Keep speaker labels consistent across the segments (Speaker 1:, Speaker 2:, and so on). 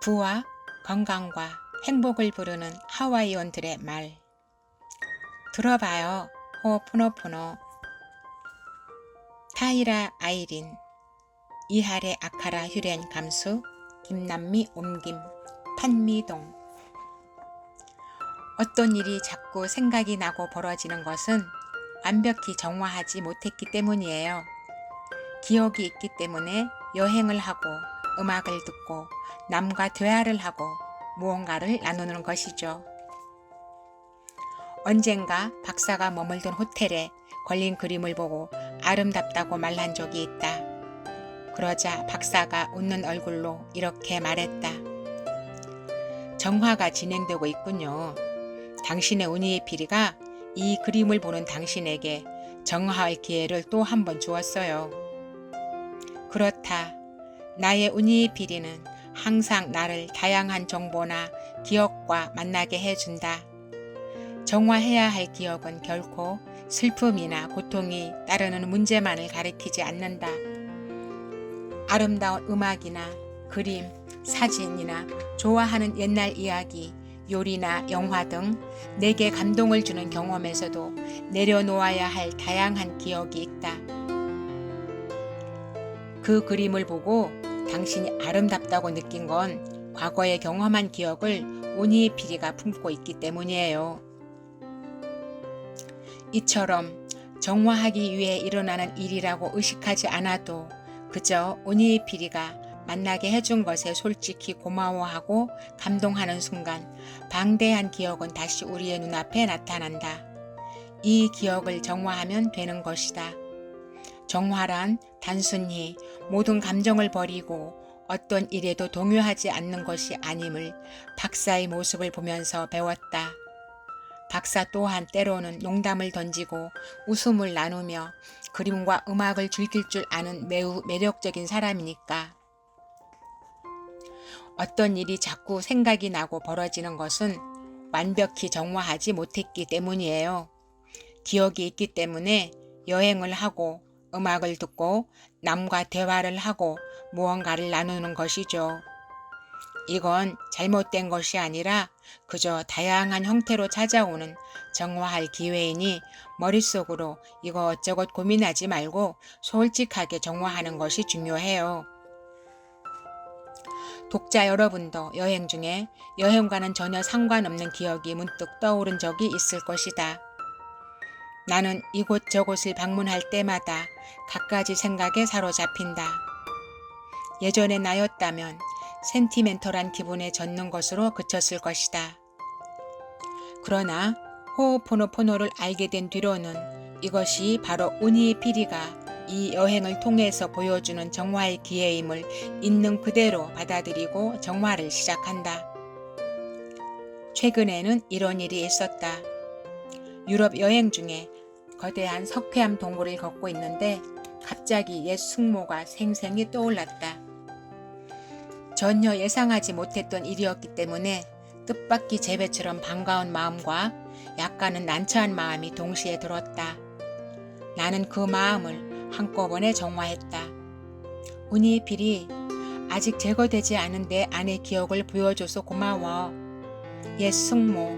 Speaker 1: 부와 건강과 행복을 부르는 하와이온들의 말. 들어봐요. 호포노포노. 타이라 아이린. 이하레 아카라 휴렌 감수. 김남미 옮김. 판미동. 어떤 일이 자꾸 생각이 나고 벌어지는 것은 완벽히 정화하지 못했기 때문이에요. 기억이 있기 때문에 여행을 하고 음악을 듣고 남과 대화를 하고 무언가를 나누는 것이죠. 언젠가 박사가 머물던 호텔에 걸린 그림을 보고 아름답다고 말한 적이 있다. 그러자 박사가 웃는 얼굴로 이렇게 말했다. 정화가 진행되고 있군요. 당신의 운이의 피리가 이 그림을 보는 당신에게 정화할 기회를 또 한 번 주었어요. 그렇다. 나의 운이의 피리는 항상 나를 다양한 정보나 기억과 만나게 해준다. 정화해야 할 기억은 결코 슬픔이나 고통이 따르는 문제만을 가리키지 않는다. 아름다운 음악이나 그림, 사진이나 좋아하는 옛날 이야기, 요리나 영화 등 내게 감동을 주는 경험에서도 내려놓아야 할 다양한 기억이 있다. 그 그림을 보고 당신이 아름답다고 느낀 건 과거에 경험한 기억을 오니의 피리가 품고 있기 때문이에요. 이처럼 정화하기 위해 일어나는 일이라고 의식하지 않아도 그저 오니의 피리가 만나게 해준 것에 솔직히 고마워하고 감동하는 순간 방대한 기억은 다시 우리의 눈앞에 나타난다. 이 기억을 정화하면 되는 것이다. 정화란 단순히 모든 감정을 버리고 어떤 일에도 동요하지 않는 것이 아님을 박사의 모습을 보면서 배웠다. 박사 또한 때로는 농담을 던지고 웃음을 나누며 그림과 음악을 즐길 줄 아는 매우 매력적인 사람이니까. 어떤 일이 자꾸 생각이 나고 벌어지는 것은 완벽히 정화하지 못했기 때문이에요. 기억이 있기 때문에 여행을 하고 음악을 듣고 남과 대화를 하고 무언가를 나누는 것이죠. 이건 잘못된 것이 아니라 그저 다양한 형태로 찾아오는 정화할 기회이니 머릿속으로 이것저것 고민하지 말고 솔직하게 정화하는 것이 중요해요. 독자 여러분도 여행 중에 여행과는 전혀 상관없는 기억이 문득 떠오른 적이 있을 것이다. 나는 이곳저곳을 방문할 때마다 갖가지 생각에 사로잡힌다. 예전의 나였다면 센티멘털한 기분에 젖는 것으로 그쳤을 것이다. 그러나 호호포노포노를 알게 된 뒤로는 이것이 바로 운이의 피리가 이 여행을 통해서 보여주는 정화의 기회임을 있는 그대로 받아들이고 정화를 시작한다. 최근에는 이런 일이 있었다. 유럽 여행 중에 거대한 석회암 동굴을 걷고 있는데 갑자기 옛 숙모가 생생히 떠올랐다. 전혀 예상하지 못했던 일이었기 때문에 뜻밖의 재배처럼 반가운 마음과 약간은 난처한 마음이 동시에 들었다. 나는 그 마음을 한꺼번에 정화했다. 운이 필이 아직 제거되지 않은 내 안의 기억을 보여줘서 고마워. 옛 숙모,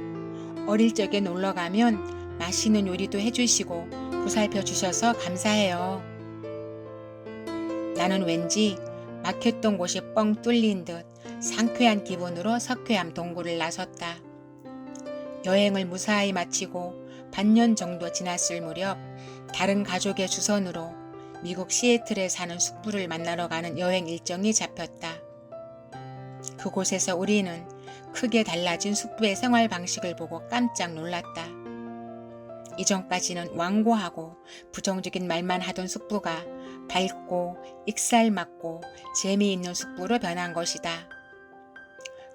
Speaker 1: 어릴 적에 놀러 가면 맛있는 요리도 해주시고 보살펴 주셔서 감사해요. 나는 왠지 막혔던 곳이 뻥 뚫린 듯 상쾌한 기분으로 석회암 동굴을 나섰다. 여행을 무사히 마치고 반년 정도 지났을 무렵 다른 가족의 주선으로 미국 시애틀에 사는 숙부를 만나러 가는 여행 일정이 잡혔다. 그곳에서 우리는 크게 달라진 숙부의 생활 방식을 보고 깜짝 놀랐다. 이전까지는 완고하고 부정적인 말만 하던 숙부가 밝고 익살맞고 재미있는 숙부로 변한 것이다.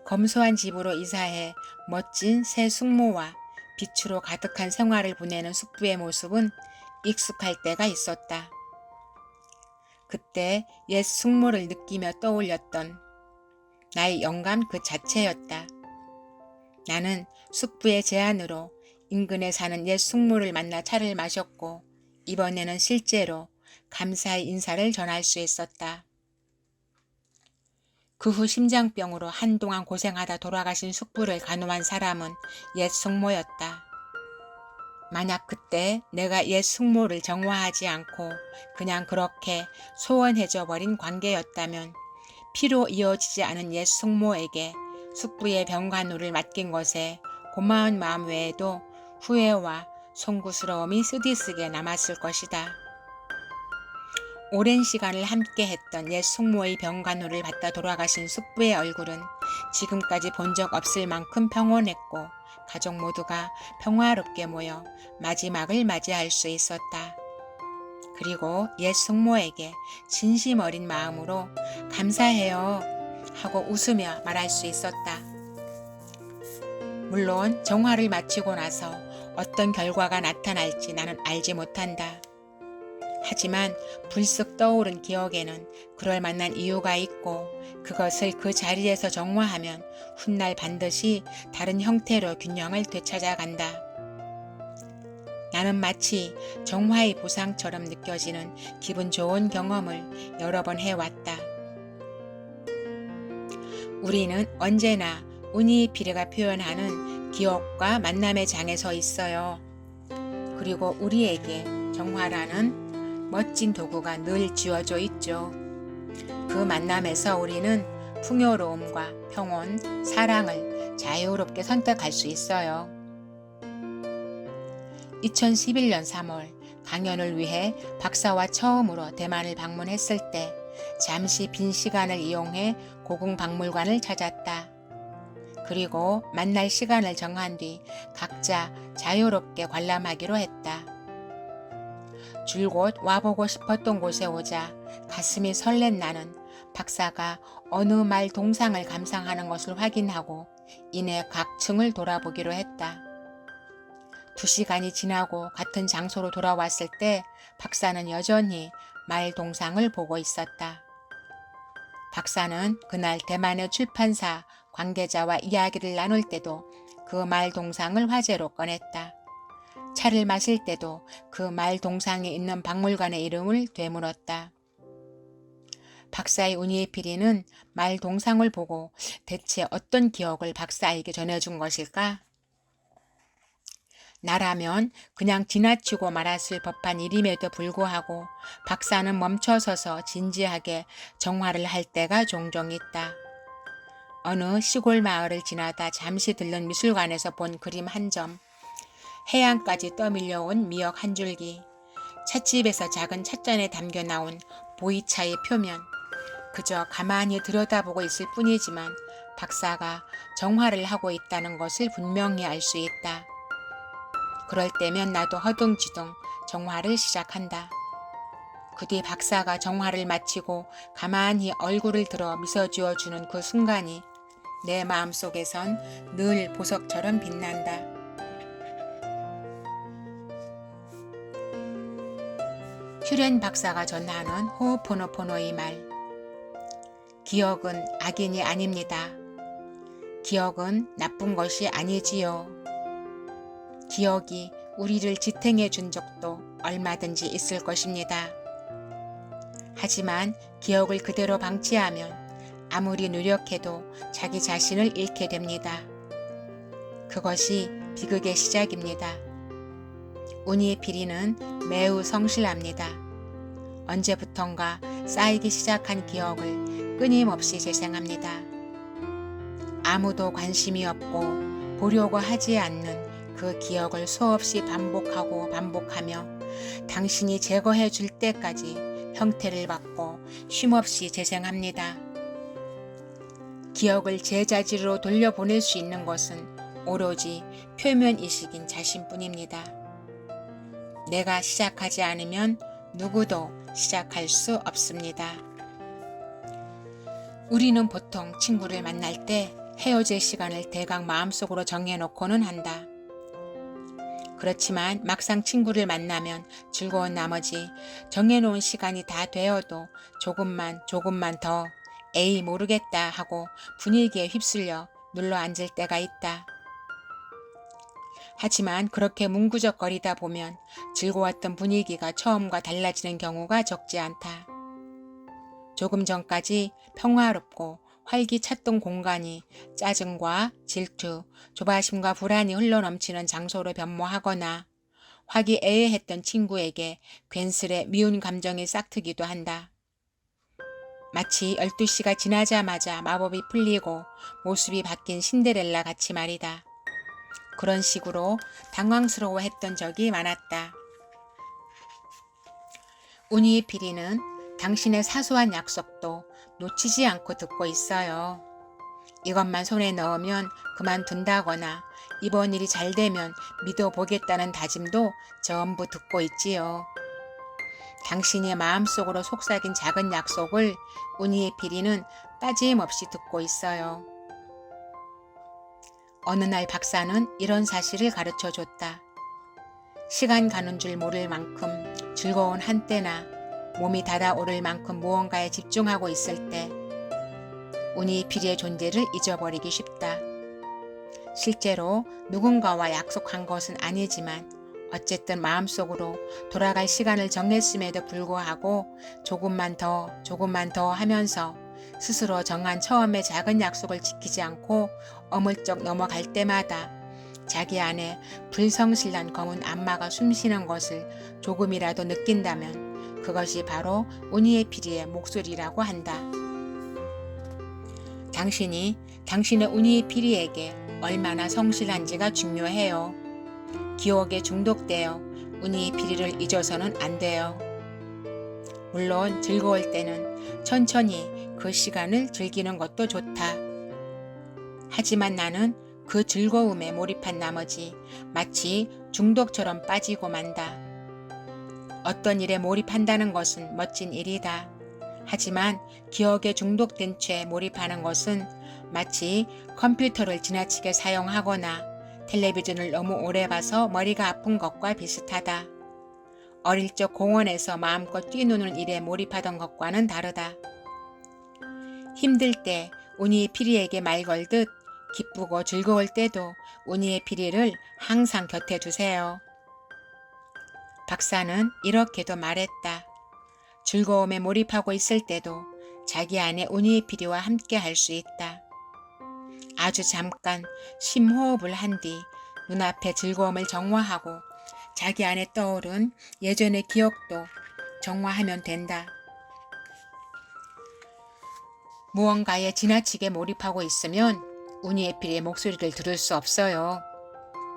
Speaker 1: 검소한 집으로 이사해 멋진 새 숙모와 빛으로 가득한 생활을 보내는 숙부의 모습은 익숙할 때가 있었다. 그때 옛 숙모를 느끼며 떠올렸던 나의 영감 그 자체였다. 나는 숙부의 제안으로 인근에 사는 옛 숙모를 만나 차를 마셨고 이번에는 실제로 감사의 인사를 전할 수 있었다. 그 후 심장병으로 한동안 고생하다 돌아가신 숙부를 간호한 사람은 옛 숙모였다. 만약 그때 내가 옛 숙모를 정화하지 않고 그냥 그렇게 소원해져 버린 관계였다면 피로 이어지지 않은 옛 숙모에게 숙부의 병간호를 맡긴 것에 고마운 마음 외에도 후회와 송구스러움이 쓰디쓰게 남았을 것이다. 오랜 시간을 함께 했던 옛 숙모의 병간호를 받다 돌아가신 숙부의 얼굴은 지금까지 본 적 없을 만큼 평온했고 가족 모두가 평화롭게 모여 마지막을 맞이할 수 있었다. 그리고 옛 숙모에게 진심 어린 마음으로 감사해요 하고 웃으며 말할 수 있었다. 물론 정화를 마치고 나서 어떤 결과가 나타날지 나는 알지 못한다. 하지만 불쑥 떠오른 기억에는 그럴 만한 이유가 있고 그것을 그 자리에서 정화하면 훗날 반드시 다른 형태로 균형을 되찾아간다. 나는 마치 정화의 보상처럼 느껴지는 기분 좋은 경험을 여러 번 해왔다. 우리는 언제나 우니 피르가 표현하는 기억과 만남의 장에 서 있어요. 그리고 우리에게 정화라는 멋진 도구가 늘 쥐어져 있죠. 그 만남에서 우리는 풍요로움과 평온, 사랑을 자유롭게 선택할 수 있어요. 2011년 3월 강연을 위해 박사와 처음으로 대만을 방문했을 때 잠시 빈 시간을 이용해 고궁박물관을 찾았다. 그리고 만날 시간을 정한 뒤 각자 자유롭게 관람하기로 했다. 줄곧 와보고 싶었던 곳에 오자 가슴이 설렌 나는 박사가 어느 말 동상을 감상하는 것을 확인하고 이내 각 층을 돌아보기로 했다. 두 시간이 지나고 같은 장소로 돌아왔을 때 박사는 여전히 말 동상을 보고 있었다. 박사는 그날 대만의 출판사 관계자와 이야기를 나눌 때도 그 말 동상을 화제로 꺼냈다. 차를 마실 때도 그 말 동상에 있는 박물관의 이름을 되물었다. 박사의 운이에피리는 말 동상을 보고 대체 어떤 기억을 박사에게 전해준 것일까? 나라면 그냥 지나치고 말았을 법한 일임에도 불구하고 박사는 멈춰서서 진지하게 정화를 할 때가 종종 있다. 어느 시골 마을을 지나다 잠시 들른 미술관에서 본 그림 한 점, 해안까지 떠밀려온 미역 한 줄기, 찻집에서 작은 찻잔에 담겨 나온 보이차의 표면, 그저 가만히 들여다보고 있을 뿐이지만 박사가 정화를 하고 있다는 것을 분명히 알 수 있다. 그럴 때면 나도 허둥지둥 정화를 시작한다. 그 뒤 박사가 정화를 마치고 가만히 얼굴을 들어 미소 지어주는 그 순간이 내 마음속에선 늘 보석처럼 빛난다. 슈렌 박사가 전하는 호호포노포노의 말. 기억은 악인이 아닙니다. 기억은 나쁜 것이 아니지요. 기억이 우리를 지탱해 준 적도 얼마든지 있을 것입니다. 하지만 기억을 그대로 방치하면 아무리 노력해도 자기 자신을 잃게 됩니다. 그것이 비극의 시작입니다. 운이의 비리는 매우 성실합니다. 언제부턴가 쌓이기 시작한 기억을 끊임없이 재생합니다. 아무도 관심이 없고 보려고 하지 않는 그 기억을 수없이 반복하고 반복하며 당신이 제거해 줄 때까지 형태를 받고 쉼없이 재생합니다. 기억을 제자지로 돌려보낼 수 있는 것은 오로지 표면이식인 자신뿐입니다. 내가 시작하지 않으면 누구도 시작할 수 없습니다. 우리는 보통 친구를 만날 때 헤어질 시간을 대강 마음속으로 정해놓고는 한다. 그렇지만 막상 친구를 만나면 즐거운 나머지 정해놓은 시간이 다 되어도 조금만 조금만 더 에이 모르겠다 하고 분위기에 휩쓸려 눌러 앉을 때가 있다. 하지만 그렇게 뭉구적거리다 보면 즐거웠던 분위기가 처음과 달라지는 경우가 적지 않다. 조금 전까지 평화롭고 활기찼던 공간이 짜증과 질투, 조바심과 불안이 흘러넘치는 장소로 변모하거나 화기애애했던 친구에게 괜스레 미운 감정이 싹트기도 한다. 마치 12시가 지나자마자 마법이 풀리고 모습이 바뀐 신데렐라 같이 말이다. 그런 식으로 당황스러워 했던 적이 많았다. 운이 비리는 당신의 사소한 약속도 놓치지 않고 듣고 있어요. 이것만 손에 넣으면 그만둔다거나 이번 일이 잘 되면 믿어보겠다는 다짐도 전부 듣고 있지요. 당신의 마음속으로 속삭인 작은 약속을 운이의 비리는 빠짐없이 듣고 있어요. 어느 날 박사는 이런 사실을 가르쳐 줬다. 시간 가는 줄 모를 만큼 즐거운 한때나 몸이 닫아오를 만큼 무언가에 집중하고 있을 때 운이 비리의 존재를 잊어버리기 쉽다. 실제로 누군가와 약속한 것은 아니지만 어쨌든 마음속으로 돌아갈 시간을 정했음에도 불구하고 조금만 더 조금만 더 하면서 스스로 정한 처음의 작은 약속을 지키지 않고 어물쩍 넘어갈 때마다 자기 안에 불성실난 검은 악마가 숨쉬는 것을 조금이라도 느낀다면 그것이 바로 운이의 피리의 목소리라고 한다. 당신이 당신의 운이의 피리에게 얼마나 성실한지가 중요해요. 기억에 중독되어 운이의 피리를 잊어서는 안 돼요. 물론 즐거울 때는 천천히 그 시간을 즐기는 것도 좋다. 하지만 나는 그 즐거움에 몰입한 나머지 마치 중독처럼 빠지고 만다. 어떤 일에 몰입한다는 것은 멋진 일이다. 하지만 기억에 중독된 채 몰입하는 것은 마치 컴퓨터를 지나치게 사용하거나 텔레비전을 너무 오래 봐서 머리가 아픈 것과 비슷하다. 어릴 적 공원에서 마음껏 뛰노는 일에 몰입하던 것과는 다르다. 힘들 때 운이의 피리에게 말 걸듯 기쁘고 즐거울 때도 운이의 피리를 항상 곁에 두세요. 박사는 이렇게도 말했다. 즐거움에 몰입하고 있을 때도 자기 안에 운이의 피리와 함께 할 수 있다. 아주 잠깐 심호흡을 한 뒤 눈앞의 즐거움을 정화하고 자기 안에 떠오른 예전의 기억도 정화하면 된다. 무언가에 지나치게 몰입하고 있으면 운이에필의 목소리를 들을 수 없어요.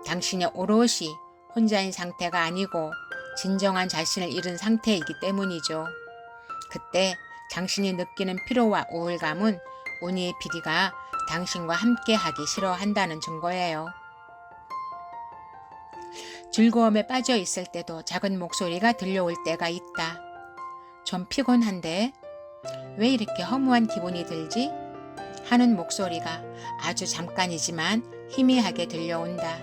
Speaker 1: 당신이 오롯이 혼자인 상태가 아니고 진정한 자신을 잃은 상태이기 때문이죠. 그때 당신이 느끼는 피로와 우울감은 피리가 당신과 함께 하기 싫어한다는 증거예요. 즐거움에 빠져 있을 때도 작은 목소리가 들려올 때가 있다. 좀 피곤한데 왜 이렇게 허무한 기분이 들지? 하는 목소리가 아주 잠깐이지만 희미하게 들려온다.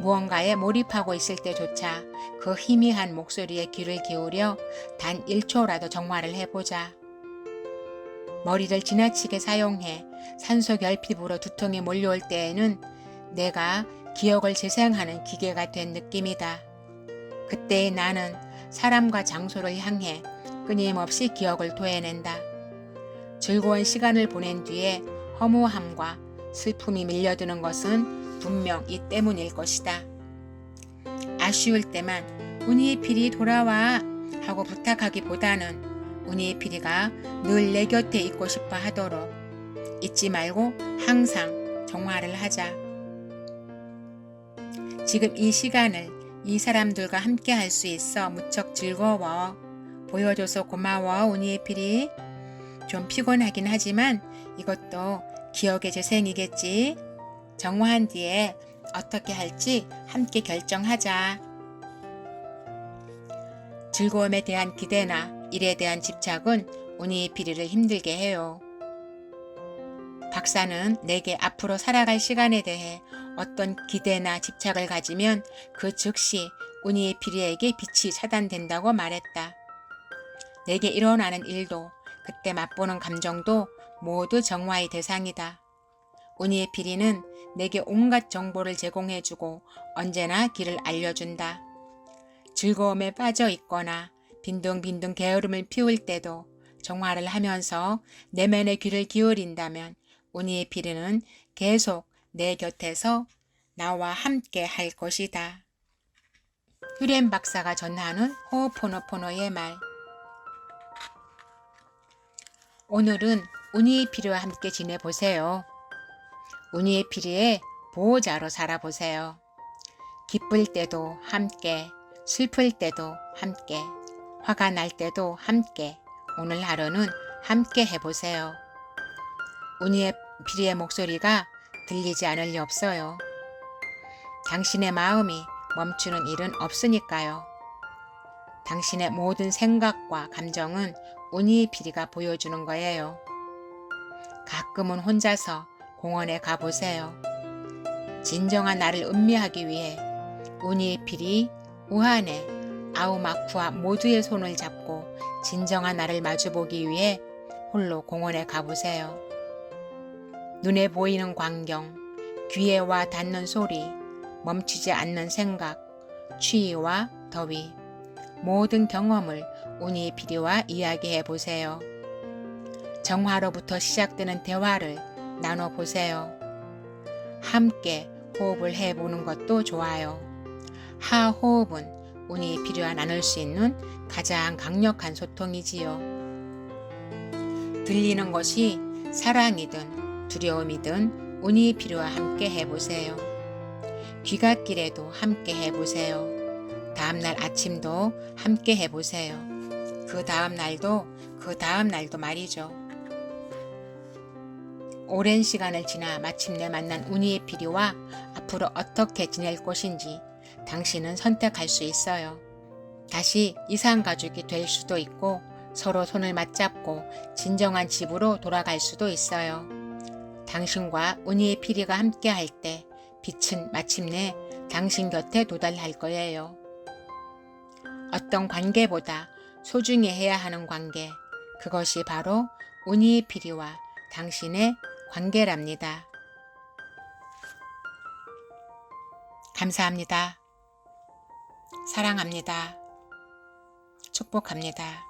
Speaker 1: 무언가에 몰입하고 있을 때조차 그 희미한 목소리에 귀를 기울여 단 1초라도 정화를 해보자. 머리를 지나치게 사용해 산소 결핍으로 두통이 몰려올 때에는 내가 기억을 재생하는 기계가 된 느낌이다. 그때의 나는 사람과 장소를 향해 끊임없이 기억을 도해낸다. 즐거운 시간을 보낸 뒤에 허무함과 슬픔이 밀려드는 것은 분명 이 때문일 것이다. 아쉬울 때만 운이의 필이 돌아와 하고 부탁하기보다는 운이의 필이가 늘 내 곁에 있고 싶어 하도록 잊지 말고 항상 정화를 하자. 지금 이 시간을 이 사람들과 함께 할 수 있어 무척 즐거워. 보여줘서 고마워, 운이의 필이. 좀 피곤하긴 하지만 이것도 기억의 재생이겠지. 정화한 뒤에 어떻게 할지 함께 결정하자. 즐거움에 대한 기대나 일에 대한 집착은 운이의 피리를 힘들게 해요. 박사는 내게 앞으로 살아갈 시간에 대해 어떤 기대나 집착을 가지면 그 즉시 운이의 피리에게 빛이 차단된다고 말했다. 내게 일어나는 일도 그때 맛보는 감정도 모두 정화의 대상이다. 운이의 피리는 내게 온갖 정보를 제공해주고 언제나 길을 알려준다. 즐거움에 빠져 있거나 빈둥빈둥 게으름을 피울 때도 정화를 하면서 내면의 귀를 기울인다면 운이 피리는 계속 내 곁에서 나와 함께 할 것이다. 휴렌 박사가 전하는 호포노포노의 말. 오늘은 운이 피리와 함께 지내보세요. 운이 피리의 보호자로 살아보세요. 기쁠 때도 함께, 슬플 때도 함께, 화가 날 때도 함께, 오늘 하루는 함께 해보세요. 운이의 피리의 목소리가 들리지 않을 리 없어요. 당신의 마음이 멈추는 일은 없으니까요. 당신의 모든 생각과 감정은 운이 피리가 보여주는 거예요. 가끔은 혼자서 공원에 가보세요. 진정한 나를 음미하기 위해 운이 피리, 우한의 아우마쿠와 모두의 손을 잡고 진정한 나를 마주보기 위해 홀로 공원에 가보세요. 눈에 보이는 광경, 귀에 와 닿는 소리, 멈추지 않는 생각, 추위와 더위, 모든 경험을 운이 피리와 이야기해 보세요. 정화로부터 시작되는 대화를 나눠보세요. 함께 호흡을 해보는 것도 좋아요. 하호흡은 운이 필요한 나눌 수 있는 가장 강력한 소통이지요. 들리는 것이 사랑이든 두려움이든 운이 필요와 함께 해보세요. 귀갓길에도 함께 해보세요. 다음날 아침도 함께 해보세요. 그 다음날도 그 다음날도 말이죠. 오랜 시간을 지나 마침내 만난 운이의 피리와 앞으로 어떻게 지낼 것인지 당신은 선택할 수 있어요. 다시 이상 가족이 될 수도 있고 서로 손을 맞잡고 진정한 집으로 돌아갈 수도 있어요. 당신과 운이의 피리가 함께 할 때 빛은 마침내 당신 곁에 도달할 거예요. 어떤 관계보다 소중히 해야 하는 관계, 그것이 바로 운이의 피리와 당신의 관계랍니다. 감사합니다. 사랑합니다. 축복합니다.